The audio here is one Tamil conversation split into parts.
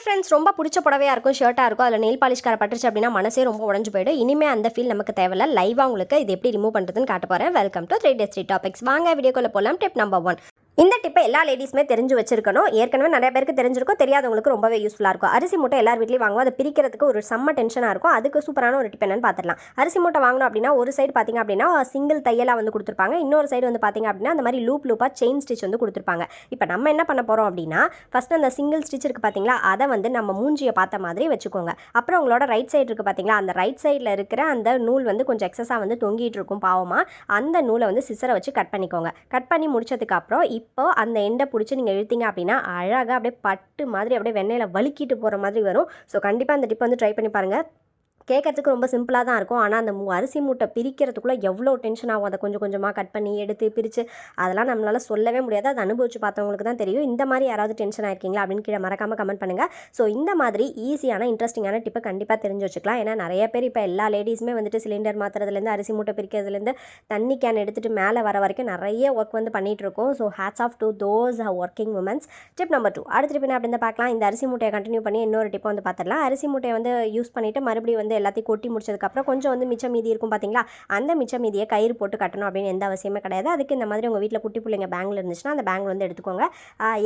ஹாய் ஃப்ரெண்ட்ஸ் ரொம்ப பிடிச்ச புடவையாக இருக்கும் ஷர்ட்டாக இருக்கும். அதில் நெயில் பாலிஷ் கார பட்டுருச்சு அப்படின்னா மனசே ரொம்ப உடஞ்சு போயிடும். இனிமேல் அந்த ஃபீல் நமக்கு தேவையில்ல. லைவாக உங்களுக்கு இது எப்படி ரிமூவ் பண்ணுறதுன்னு காட்ட போகிறேன் welcome to three days three topics வாங்க வீடியோக்குள்ளே போகலாம் டிப் நம்பர் ஒன் இந்த டிப்பை எல்லா லேடிஸுமே தெரிஞ்சு வச்சிருக்கணும். ஏற்கனவே நிறைய பேருக்கு தெரிஞ்சிருக்கும். தெரியாதவங்களுக்கு ரொம்பவே யூஸ்ஃபுல்லாக இருக்கும். அரிசி மூட்டை எல்லார் வீட்லையும் வாங்குவோம். அதை பிரிக்கிறதுக்கு ஒரு செம்ம டென்ஷனாக இருக்கும். அதுக்கு சூப்பரான ஒரு டிப் என்னன்னு பார்த்துடலாம் அரிசி மூட்டை வாங்கணும் அப்படின்னா ஒரு சைடு பார்த்தீங்க அப்படின்னா சிங்கிள் தையலாக வந்து கொடுத்துருப்பாங்க. இன்னொரு சைடு வந்து பார்த்தீங்க அப்படின்னா அந்த மாதிரி லூப் லூப்பாக செயின் ஸ்டிச் வந்து கொடுத்துருப்பாங்க. இப்போ நம்ம என்ன பண்ண போகிறோம் அப்படின்னா ஃபஸ்ட்டு அந்த சிங்கிள் ஸ்டிச் இருக்குது பார்த்தீங்களா அதை வந்து நம்ம மூஞ்சியை பார்த்த மாதிரி வச்சுக்கோங்க. அப்புறம் உங்களோட ரைட் சைடு இருக்குது பார்த்தீங்களா அந்த ரைட் சைடில் இருக்கிற அந்த நூல் வந்து கொஞ்சம் எக்ஸஸாக வந்து தொங்கிட்டு இருக்கும் பாவமாக அந்த நூலை வந்து சிசரை வச்சு கட் பண்ணிக்கோங்க. கட் பண்ணி முடிச்சதுக்கு அப்புறம் இப்போ அந்த எண்டை பிடிச்சி நீங்கள் இழுத்தீங்க அப்படின்னா அழகாக அப்படியே பட்டு மாதிரி அப்படியே வெண்ணெயில் வலுக்கிட்டு போகிற மாதிரி வரும். ஸோ கண்டிப்பாக அந்த டிப் வந்து ட்ரை பண்ணி பாருங்கள் கேட்கறதுக்கு ரொம்ப சிம்பிளாக தான் இருக்கும். ஆனால் அந்த அரிசி மூட்டை பிரிக்கிறதுக்குள்ளே எவ்வளோ டென்ஷன் ஆகும்? அதை கொஞ்சம் கொஞ்சமாக கட் பண்ணி எடுத்து பிரித்து அதெல்லாம் நம்மளால் சொல்லவே முடியாது. அதை அனுபவிச்சு பார்த்தவங்களுக்கு தான் தெரியும். இந்த மாதிரி யாராவது டென்ஷன் ஆயிருக்கீங்களா? அப்படின்னு கீழே மறக்காமல் கமெண்ட் பண்ணுங்கள் ஸோ இந்த மாதிரி ஈஸியான இன்ட்ரெஸ்டிங்கான டிப்பை கண்டிப்பாக தெரிஞ்சு வச்சுக்கலாம். ஏன்னா நிறைய பேர் இப்போ எல்லா லேடிஸுமே வந்துட்டு சிலிண்டர் மாற்றுறதுலேருந்து அரிசி மூட்டை பிரிக்கிறதுலேருந்து தண்ணி கேன் எடுத்துகிட்டு மேலே வர வரைக்கும் நிறைய ஒர்க் வந்து பண்ணிகிட்டு இருக்கோம். So hats off to those working women's tip number two அடுத்த டிப் என்ன அப்படின்னு பார்க்கலாம். இந்த அரிசி மூட்டையை கண்டினியூ பண்ணி இன்னொரு டிப்பை வந்து பார்த்துடலாம். அரிசி மூட்டையை வந்து யூஸ் பண்ணிவிட்டு மறுபடியும் வந்து எல்லாத்தையும் கொட்டி முடிச்சதுக்கப்புறம் கொஞ்சம் வந்து மிச்சம் மீதி இருக்கும் பார்த்தீங்களா அந்த மிச்சம் மீதியை கயிறு போட்டு கட்டணும் அப்படின்னு எந்த அவசியமே கிடையாது. அதுக்கு இந்த மாதிரி உங்கள் வீட்டில் குட்டி பிள்ளைங்க பேங்கில் இருந்துச்சுன்னா அந்த பேங்கில் வந்து எடுத்துக்கோங்க.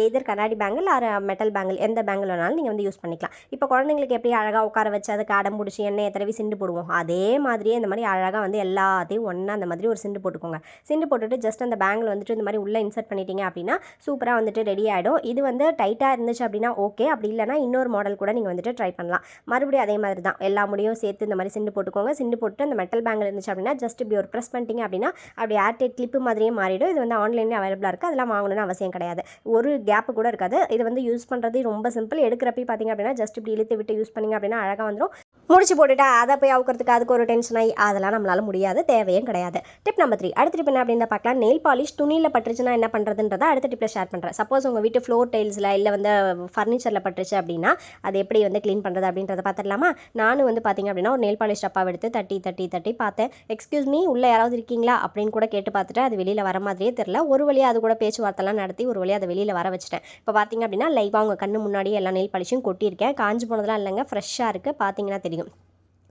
எதர் கண்ணாடி பேங்கில் ஆர் மெட்டல் பேங்கில் எந்த பேங்கில் வேணாலும் நீங்கள் வந்து யூஸ் பண்ணிக்கலாம். இப்போ குழந்தைங்களுக்கு எப்படி அழகாக உட்கார வச்சு அதுக்கு அடம் பிடிச்சி எண்ணெயை தடவி சிண்டு போடுவோம்? அதே மாதிரியே இந்த மாதிரி அழகாக வந்து எல்லாத்தையும் ஒன்றா அந்த மாதிரி ஒரு சிண்டு போட்டுக்கோங்க. சிண்டு போட்டுட்டு ஜஸ்ட் அந்த பேங்கில் வந்துட்டு இந்த மாதிரி உள்ளே இன்சர்ட் பண்ணிட்டீங்க அப்படின்னா சூப்பராக வந்துட்டு ரெடி ஆகிடும் இது வந்து டைட்டாக இருந்துச்சு அப்படின்னா ஓகே அப்படி இல்லைனா இன்னொரு மாடல் கூட நீங்கள் வந்துட்டு ட்ரை பண்ணலாம். மறுபடியும் அதே மாதிரி தான் எல்லா முடியும் சேர்த்து இந்த மாதிரி சிண்டு போட்டுக்கோங்க. சிண்டு போட்டு அந்த மெட்டல் பேங்கில் இருந்துச்சு அப்படின்னா ஜஸ்ட் இப்படி ஒரு ப்ரெஸ் பண்ணிட்டீங்க அப்படின்னா அப்படி ஏர்டெட் கிளிப்பு மாதிரியே மாறிடும். இது வந்து ஆன்லைன்லேயே அவைலபிளாக இருக்குது அதெல்லாம் வாங்கணும்னு அவசியம் கிடையாது. ஒரு கேப்பு கூட இருக்காது. இது வந்து யூஸ் பண்ணுறது ரொம்ப சிம்பிள் எடுக்கிறப்ப பார்த்தீங்க அப்படின்னா ஜஸ்ட் இப்படி இழுத்து விட்டு யூஸ் பண்ணிங்க அப்படின்னா அழகாக வந்துடும் முடிச்சு போட்டுட்டா அதை போய் அவுக்கிறதுக்கு அதுக்கு ஒரு டென்ஷன் ஆகி அதெல்லாம் நம்மளால முடியாது தேவையும் கிடையாது. டிப் நம்பர் த்ரீ அடுத்த டிப் என்ன அப்படின்னு பார்க்கலாம். நெயில் பாலிஷ் துணியில் பட்டுருச்சுன்னா என்ன பண்ணுறதுன்றதை அடுத்த டிப்பில் ஷேர் பண்ணுறேன் சப்போஸ் உங்கள் வீட்டு ஃப்ளோர் டைல்ஸில் இல்லை வந்து ஃபர்னிச்சரில் பட்டுருச்சு அப்படின்னா அது எப்படி வந்து க்ளீன் பண்ணுறது அப்படின்றத பார்த்துடலாமா? நானும் வந்து பார்த்தீங்க அப்படின்னா ஒரு நெயில் பாலிஷ் டப்பாவை எடுத்து தட்டி தட்டி தட்டி பார்த்தேன். எக்ஸ்கியூஸ் மீ உள்ளே யாராவது இருக்கீங்களா அப்படின்னு கூட கேட்டு பார்த்துட்டு அது வெளியில் வர மாதிரியே தெரில ஒரு வழியாக அது கூட பேச்சுவார்த்தைலாம் நடத்தி ஒரு வழியாக அதை வெளியில் வர வச்சுட்டேன். இப்போ பார்த்தீங்க அப்படின்னா லைவாக உங்கள் கண்ணு முன்னாடியே எல்லா நெயில் பாலிஷும் கொட்டியிருக்கேன். காஞ்சு போனதெல்லாம் இல்லைங்க. ஃப்ரெஷ்ஷாக இருக்குது பார்த்தீங்கன்னா தெரியும் ആയിരിക്കും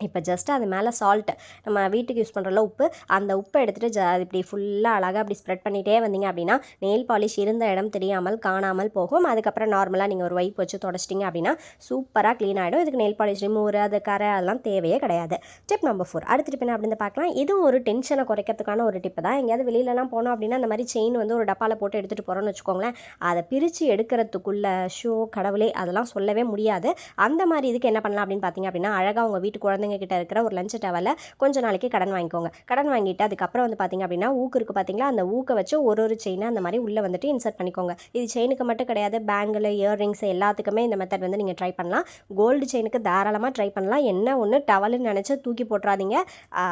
இப்போ ஜஸ்ட்டு அது மேலே சால்ட் நம்ம வீட்டுக்கு யூஸ் பண்ணுறல உப்பு அந்த உப்பை எடுத்துகிட்டு ஜ அது இப்படி ஃபுல்லாக அழகாக அப்படி ஸ்ப்ரெட் பண்ணிகிட்டே வந்தீங்க அப்படின்னா நெயில் பாலிஷ் இருந்த இடம் தெரியாமல் காணாமல் போகும். அதுக்கப்புறம் நார்மலாக நீங்கள் ஒரு வைப் வச்சு தொடச்சிட்டிங்க அப்படின்னா சூப்பராக க்ளீன் ஆகிடும் இதுக்கு நெயில் பாலிஷ் ரிமூவர் அது கரை அதெல்லாம் தேவையே கிடையாது. டிப் நம்பர் ஃபோர் அடுத்த டிப் என்ன அப்படின்னு பார்க்கலாம். இதுவும் ஒரு டென்ஷனை குறைக்கிறதுக்கான ஒரு டிப்பு தான். எங்கேயாவது வெளியிலலாம் போனோம் அப்படின்னா அந்த மாதிரி செயின் வந்து ஒரு டப்பாவில் போட்டு எடுத்துகிட்டு போகிறோம்னு வச்சுக்கோங்களேன். அதை பிரித்து எடுக்கிறதுக்குள்ள ஷோ கடவுளே அதெல்லாம் சொல்லவே முடியாது. அந்த மாதிரி இதுக்கு என்ன பண்ணலாம் அப்படின்னு பார்த்தீங்க அப்படின்னா அழகாக உங்கள் வீட்டு குழந்தைங்க கிட்ட இருக்கிற ஒரு லஞ்ச் டவலை கொஞ்ச நாளைக்கு கடன் வாங்கிக்கோங்க. கடன் வாங்கிட்டு அதுக்கப்புறம் வந்து பார்த்தீங்க அப்படின்னா ஊக்கு இருக்குது பார்த்தீங்களா அந்த ஊக்கை வச்சு ஒரு ஒரு செயினை அந்த மாதிரி உள்ளே வந்துட்டு இன்சர்ட் பண்ணிக்கோங்க. இது செயினுக்கு மட்டும் கிடையாது பேங்கில் இயர்ரிங்ஸ் எல்லாத்துக்குமே இந்த மெத்தட் வந்து நீங்கள் ட்ரை பண்ணலாம். கோல்டு செயினுக்கு தாராளமாக ட்ரை பண்ணலாம். என்ன ஒன்று டவலுன்னு நினச்சி தூக்கி போட்டுறாதீங்க.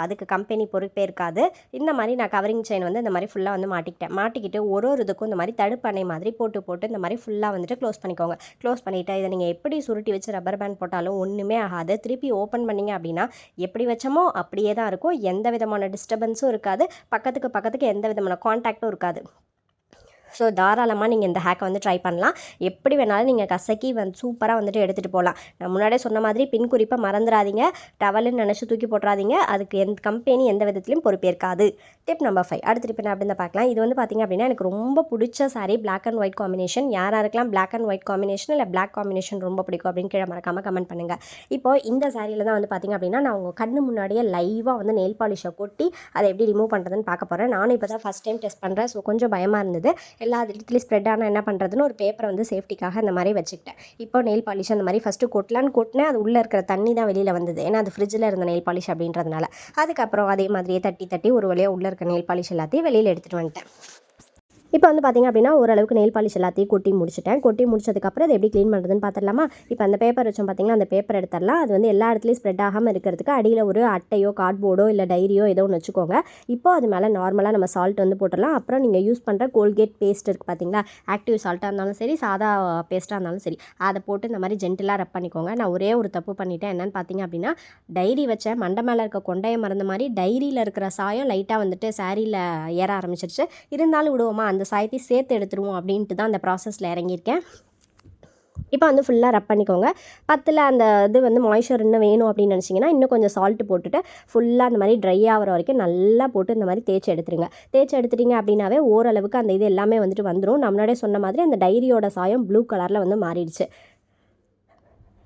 அதுக்கு கம்பெனி பொறுப்பே இருக்காது. இந்த மாதிரி நான் கவரிங் செயின் வந்து இந்த மாதிரி ஃபுல்லாக வந்து மாட்டிக்கிட்டேன். மாட்டிக்கிட்டு ஒரு ஒரு இதுக்கும் இந்த மாதிரி தடுப்பணை மாதிரி போட்டு போட்டு இந்த மாதிரி ஃபுல்லாக வந்துட்டு க்ளோஸ் பண்ணிக்கோங்க. க்ளோஸ் பண்ணிவிட்டு இதை நீங்கள் எப்படி சுருட்டி வச்சு ரப்பர் பேண்ட் போட்டாலும் ஒன்றுமே ஆகாது. திருப்பி ஓப்பன் பண்ணீங்க அப்படின்னா எப்படி வச்சோமோ அப்படியே தான் இருக்கும். எந்த விதமான டிஸ்டர்பன்ஸும் இருக்காது. பக்கத்துக்கு பக்கத்துக்கு எந்த விதமான காண்டாக்டும் இருக்காது. ஸோ தாராளமாக நீங்கள் இந்த ஹேக்கை வந்து ட்ரை பண்ணலாம். எப்படி வேணாலும் நீங்கள் கசக்கி வந்து சூப்பராக வந்துட்டு எடுத்துகிட்டு போகலாம் நான் முன்னாடியே சொன்ன மாதிரி பின் குறிப்பை மறந்துடாதீங்க டவலுன்னு நினச்சி தூக்கி போட்டுறாதீங்க. அதுக்கு எந்த கம்பெனி எந்த விதத்துலையும் பொறுப்பேற்காது. டிப் நம்பர் ஃபைவ் அடுத்து டிப் என்ன அப்படின்னு பார்க்கலாம். இது வந்து பார்த்திங்க அப்படின்னா எனக்கு ரொம்ப பிடிச்ச sari black and white combination யார் இருக்கலாம் பிளாக் அண்ட் ஒயிட் காம்பினேஷன் இல்லை பிளாக் காம்பினேஷன் ரொம்ப பிடிக்கும் அப்படின்னு கீழே மறக்காமல் கமெண்ட் பண்ணுங்கள் இப்போ இந்த சாரியில் தான் வந்து பார்த்திங்க அப்படின்னா நான் உங்கள் கண்ணு முன்னாடியே லைவாக வந்து நெயில் பாலிஷை கொட்டி அதை எப்படி ரிமூவ் பண்ணுறதுன்னு பார்க்க போகிறேன் நானும் இப்போ தான் ஃபஸ்ட் டைம் டெஸ்ட் பண்ணுறேன் ஸோ கொஞ்சம் பயமாக இருந்தது. எல்லா இடத்துலையும் ஸ்ப்ரெட் ஆனால் என்ன பண்ணுறதுன்னு ஒரு பேப்பரை வந்து சேஃப்டிக்காக அந்த மாதிரி வச்சுக்கிட்டேன். இப்போ நெயில் பாலிஷ் அந்த மாதிரி ஃபஸ்ட்டு கொட்டலான்னு கொட்டினேன் அது உள்ளே இருக்கிற தண்ணி தான் வெளியில் வந்தது. ஏன்னா அது ஃப்ரிட்ஜில் இருந்த நெயில் பாலிஷ் அப்படின்றதுனால. அதுக்கப்புறம் அதே மாதிரியே தட்டி தட்டி ஒரு வழியாக உள்ளே இருக்க நெயில் பாலிஷ் எல்லாத்தையும் வெளியில் எடுத்துகிட்டு வந்துட்டேன். இப்போ வந்து பார்த்திங்க அப்படின்னா ஓரளவுக்கு நெயில் பாலிஷ் எல்லாத்தையும் கொட்டி முடிச்சிட்டேன். கொட்டி முடிச்சதுக்கப்புறம் அதை எப்படி க்ளீன் பண்ணுறதுன்னு பார்த்துடலாமா இப்போ அந்த பேப்பர் வச்சோம் பார்த்திங்கன்னா அந்த பேப்பர் எடுத்துடலாம். அது வந்து எல்லா இடத்துலையும் ஸ்ப்ரெட் ஆகாமல் இருக்கிறதுக்கு அடியில் ஒரு அட்டையோ கார்ட்போர்டோ இல்லை டைரியோ ஏதோ ஒன்று வச்சுக்கோங்க. இப்போ அது மேலே நார்மலாக நம்ம சால்ட் வந்து போட்டுடலாம். அப்புறம் நீங்கள் யூஸ் பண்ணுற கோல்கேட் பேஸ்ட் இருக்குது பார்த்தீங்களா ஆக்டிவ் சால்ட்டாக இருந்தாலும் சரி சாதா பேஸ்ட்டாக இருந்தாலும் சரி அதை போட்டு இந்த மாதிரி ஜென்டிலாக ரப் பண்ணிக்கோங்க. நான் ஒரே ஒரு தப்பு பண்ணிட்டேன். என்னென்னு பார்த்தீங்க அப்படின்னா டைரி வச்சேன் மண்டை மேலே இருக்க கொண்டையை மறந்த மாதிரி டைரியில் இருக்கிற சாயம் லைட்டாக வந்துட்டு சாரியில் ஏற ஆரம்பிச்சிருச்சு. இருந்தாலும் விடுவோமா அந்த அந்த சாயத்தையும் சேர்த்து எடுத்துருவோம் அப்படின்ட்டு தான் அந்த ப்ராசஸில் இறங்கியிருக்கேன். இப்போ வந்து ஃபுல்லாக ரப் பண்ணிக்கோங்க. பத்தில் அந்த இது வந்து மாய்ஸ்சர் இன்னும் வேணும் அப்படின்னு நினச்சிங்கன்னா இன்னும் கொஞ்சம் சால்ட் போட்டுட்டு ஃபுல்லாக அந்த மாதிரி ட்ரை ஆகிற வரைக்கும் நல்லா போட்டு இந்த மாதிரி தேய்ச்சி எடுத்துருங்க. தேய்ச்சி எடுத்துட்டீங்க அப்படின்னாவே ஓரளவுக்கு அந்த இது எல்லாமே வந்துட்டு வந்துடும் நம்மளோட சொன்ன மாதிரி அந்த டைரியோட சாயம் ப்ளூ கலரில் வந்து மாறிடுச்சு.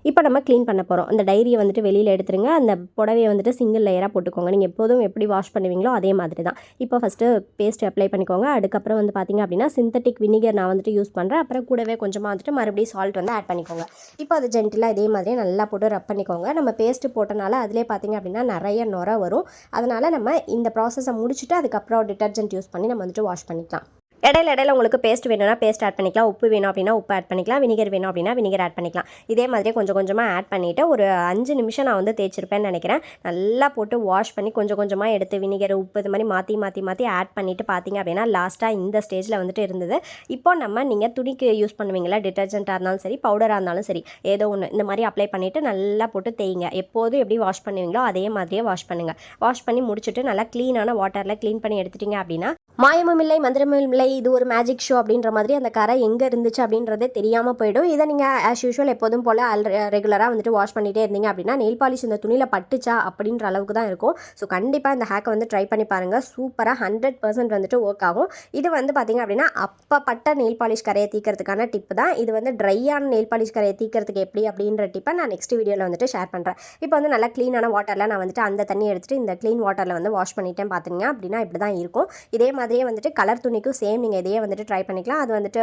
இப்போ நம்ம க்ளீன் பண்ண போகிறோம் அந்த டைரியை வந்துட்டு வெளியில் எடுத்துருங்க. அந்த புடவையை வந்துட்டு சிங்கிள் லேயராக போட்டுக்கோங்க. நீங்கள் எப்போதும் எப்படி வாஷ் பண்ணுவீங்களோ அதே மாதிரி தான். இப்போ ஃபஸ்ட்டு பேஸ்ட் அப்ளை பண்ணிக்கோங்க. அதுக்கப்புறம் வந்து பார்த்திங்க அப்படின்னா சிந்தட்டிக் வினிகர் நான் வந்துட்டு யூஸ் பண்ணுறேன் அப்புறம் கூடவே கொஞ்சமாக வந்துட்டு மறுபடியும் சால்ட் வந்து ஆட் பண்ணிக்கோங்க. இப்போ அது ஜென்டிலாக இதே மாதிரியே நல்லா போட்டு ரப் பண்ணிக்கோங்க. நம்ம பேஸ்ட்டு போட்டனால அதிலே பார்த்திங்க அப்படின்னா நிறைய நுர வரும். அதனால் நம்ம இந்த ப்ராசஸை முடிச்சுட்டு அதுக்கப்புறம் டிட்டர்ஜென்ட் யூஸ் பண்ணி நம்ம வந்துட்டு வாஷ் பண்ணிக்கலாம். இடையில இடையில உங்களுக்கு பேஸ்ட் வேணும்னா பேஸ்ட் ஆட் பண்ணிக்கலாம். உப்பு வேணும் அப்படின்னா உப்பு ஆட் பண்ணிக்கலாம். வினிகர் வேணும் அப்படின்னா வினிகர் ஆட் பண்ணிக்கலாம். இதே மாதிரி கொஞ்சம் கொஞ்சமாக ஆட் பண்ணிவிட்டு ஒரு அஞ்சு நிமிஷம் நான் வந்து தேய்ச்சிருப்பேன்னு நினைக்கிறேன். நல்லா போட்டு வாஷ் பண்ணி கொஞ்சம் கொஞ்சமாக எடுத்து வினிகர் உப்பு இது மாதிரி மாற்றி மாற்றி மாற்றி ஆட் பண்ணிவிட்டு பார்த்தீங்க அப்படின்னா லாஸ்ட்டாக இந்த ஸ்டேஜில் வந்துட்டு இருந்தது. இப்போ நம்ம நீங்கள் துணிக்கு யூஸ் பண்ணுவீங்களா டிட்டர்ஜென்ட்டாக இருந்தாலும் சரி பவுடராக இருந்தாலும் சரி ஏதோ ஒன்று இந்த மாதிரி அப்ளை பண்ணிவிட்டு நல்லா போட்டு தேய்ங்க. எப்போதும் எப்படி வாஷ் பண்ணுவீங்களோ அதே மாதிரியே வாஷ் பண்ணுங்கள் வாஷ் பண்ணி முடிச்சுட்டு நல்லா க்ளீனான வாட்டரில் க்ளீன் பண்ணி எடுத்துட்டீங்க அப்படின்னா மாயமும் இல்லை மந்திரமும் இல்லை இது ஒரு மேஜிக் ஷோ அப்படின்ற மாதிரி அந்த கரை எங்கே இருந்துச்சு அப்படின்றதே தெரியாமல் போயிடும். இதை நீங்கள் ஆஸ் யூஷுவல் எப்போதும் போல் அல் ரெகுலராக வந்துட்டு வாஷ் பண்ணிகிட்டே இருந்தீங்க அப்படின்னா நெயில் பாலிஷ் இந்த துணியில் பட்டுச்சா அப்படின்ற அளவுக்கு தான் இருக்கும். ஸோ கண்டிப்பாக இந்த ஹேக்கை வந்து ட்ரை பண்ணி பாருங்கள் சூப்பராக ஹண்ட்ரட் பர்சன்ட் வந்துட்டு ஒர்க் ஆகும். இது வந்து பார்த்திங்க அப்படின்னா அப்பப்பட்ட நெயில் பாலிஷ் கரையை தீக்கிறதுக்கான டிப்பு தான். இது வந்து ட்ரையான நெயில் பாலிஷ் கரையை தீக்கிறதுக்கு எப்படி அப்படின்ற டிப்பை நான் நெக்ஸ்ட் வீடியோவில் வந்துட்டு ஷேர் பண்ணுறேன் இப்போ வந்து நல்லா க்ளீனான வாட்டரில் நான் வந்துட்டு அந்த தண்ணியை எடுத்துகிட்டு இந்த க்ளீன் வாட்டரில் வந்து வாஷ் பண்ணிட்டேன் பார்த்தீங்க அப்படின்னா இப்படி தான் இருக்கும். இதே மாதிரியே வந்துட்டு கலர் துணிக்கும் சேம் நீங்கள் இதையே வந்துட்டு ட்ரை பண்ணிக்கலாம். அது வந்துட்டு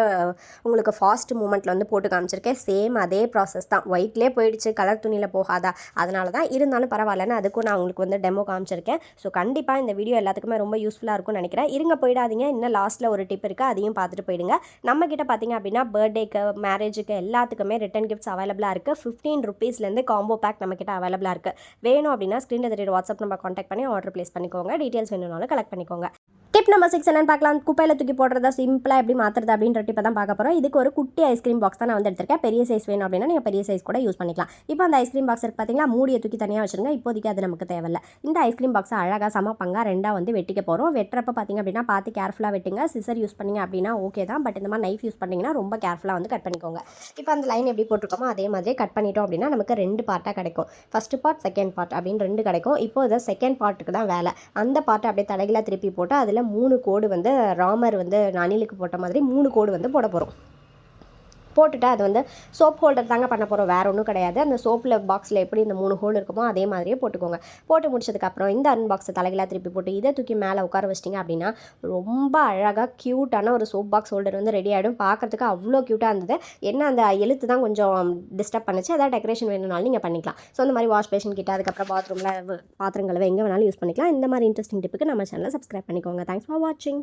உங்களுக்கு ஃபாஸ்ட் மூமெண்ட்டில் வந்து போட்டு காமிச்சிருக்கேன். சேம் அதே ப்ராசஸ் தான். ஒயிட்லேயே போயிடுச்சு கலர் துணியில் போகாதா? அதனால தான் இருந்தாலும் பரவாயில்லன்னு அதுக்கும் நான் உங்களுக்கு வந்து டெமோ காமிச்சிருக்கேன். ஸோ கண்டிப்பாக இந்த வீடியோ எல்லாத்துக்குமே ரொம்ப யூஸ்ஃபுல்லாக இருக்கும்னு நினைக்கிறேன். இருங்க போயிடாதீங்க. இன்னும் லாஸ்ட்டில் ஒரு டிப் இருக்குது அதையும் பார்த்துட்டு போயிடுங்க. நம்ம கிட்ட பார்த்தீங்க அப்படின்னா பர்த்டேக்கு மேரேஜுக்கு எல்லாத்துக்குமே ரிட்டன் கிஃப்ட்ஸ் அவைலபிளாக இருக்குது ஃபிஃப்டீன் ருபீஸ்லேருந்து காம்போ பேக் நம்ம கிட்ட அவைலபிளாக இருக்குது வேணும் அப்படின்னா ஸ்க்ரீனில் தெரியுற வாட்ஸ்அப் நம்பர் காண்டாக்ட் பண்ணி ஆர்டர் ப்ளேஸ் பண்ணிக்கோங்க. டீட்டெயில்ஸ் வேணும்னாலும் கலெக்ட் பண்ணிக்கோங்க. டிப் நம்பர் சிக்ஸ் என்னன்னு பார்க்கலாம். குப்பையில் தூக்கி போடுறதா சிம்பிளாக எப்படி மாற்றுறது அப்படின்ற டிப்பை தான் பார்க்க போகிறோம் இதுக்கு ஒரு குட்டி ஐஸ்கிரீம் பாக்ஸ் தான் நான் வந்து எடுத்திருக்கேன். பெரிய சைஸ் வேணும் அப்படின்னா நீங்கள் பெரிய சைஸ் கூட யூஸ் பண்ணிக்கலாம். இப்போ அந்த ஐஸ்கிரீம் பாக்ஸ் இருக்கு பார்த்தீங்களா மூடியை தூக்கி தனியாக வச்சுருங்க. இப்போதைக்கு அது நமக்கு தேவையில்லை. இந்த ஐஸ்கிரீம் பாக்ஸை அழகாக சம ரெண்டாக வந்து வெட்டிக்க போகிறோம் வெட்டுறப்ப பார்த்தீங்க அப்படின்னா பார்த்து கேர்ஃபுல்லாக வெட்டுங்க. சிசர் யூஸ் பண்ணீங்க அப்படின்னா ஓகே தான். பட் இந்த மாதிரி நைஃப் யூஸ் பண்ணிங்கன்னா ரொம்ப கேர்ஃபுல்லாக வந்து கட் பண்ணிக்கோங்க. இப்போ அந்த லைன் எப்படி போட்டிருக்கோமோ அதே மாதிரியே கட் பண்ணிட்டோம் அப்படின்னா நமக்கு ரெண்டு பார்ட்டாக கிடைக்கும். ஃபஸ்ட்டு பார்ட் செகண்ட் பார்ட் அப்படின்னு ரெண்டு கிடைக்கும். இப்போ இதை செகண்ட் பார்ட்டுக்கு தான் வேலை. அந்த பார்ட்டை அப்படியே தலைகளாக திருப்பி போட்டு அதில் மூணு கோடு வந்து ராமர் வந்து அணிலுக்கு போட்ட மாதிரி மூணு கோடு வந்து போட போகிறோம் போட்டுட்டு அது வந்து சோப் ஹோல்டர் தாங்க பண்ண போகிறோம் வேறு ஒன்றும் கிடையாது. அந்த சோப்பில் பாக்ஸில் எப்படி இந்த மூணு ஹோல் இருக்குமோ அதே மாதிரியே போட்டுக்கோங்க. போட்டு முடிச்சதுக்கப்புறம் இந்த அன்பாக்ஸை தலைகளாக திருப்பி போட்டு இதை தூக்கி மேலே உட்கார வச்சிட்டிங்க அப்படின்னா ரொம்ப அழகாக க்யூட்டான ஒரு சோப் பாக்ஸ் ஹோல்டர் வந்து ரெடி ஆகிடும் பார்க்குறதுக்கு அவ்வளோ க்யூட்டாக இருந்தது. என்ன அந்த எழுத்து தான் கொஞ்சம் டிஸ்டர்ப் பண்ணுச்சு. அதாவது டெக்கரேஷன் வேணும்னாலும் நீங்கள் பண்ணிக்கலாம். ஸோ அந்த மாதிரி வாஷ் பேஷன் கிட்ட அதுக்கப்புறம் பாத்ரூமில் பாத்திரங்களை எங்கே வேணாலும் யூஸ் பண்ணிக்கலாம். இந்த மாதிரி இன்ட்ரெஸ்டிங் டிப்புக்கு நம்ம சேனலை சப்ஸ்கிரைப் பண்ணிக்கோங்க. தேங்க்ஸ் ஃபார் வாட்சிங்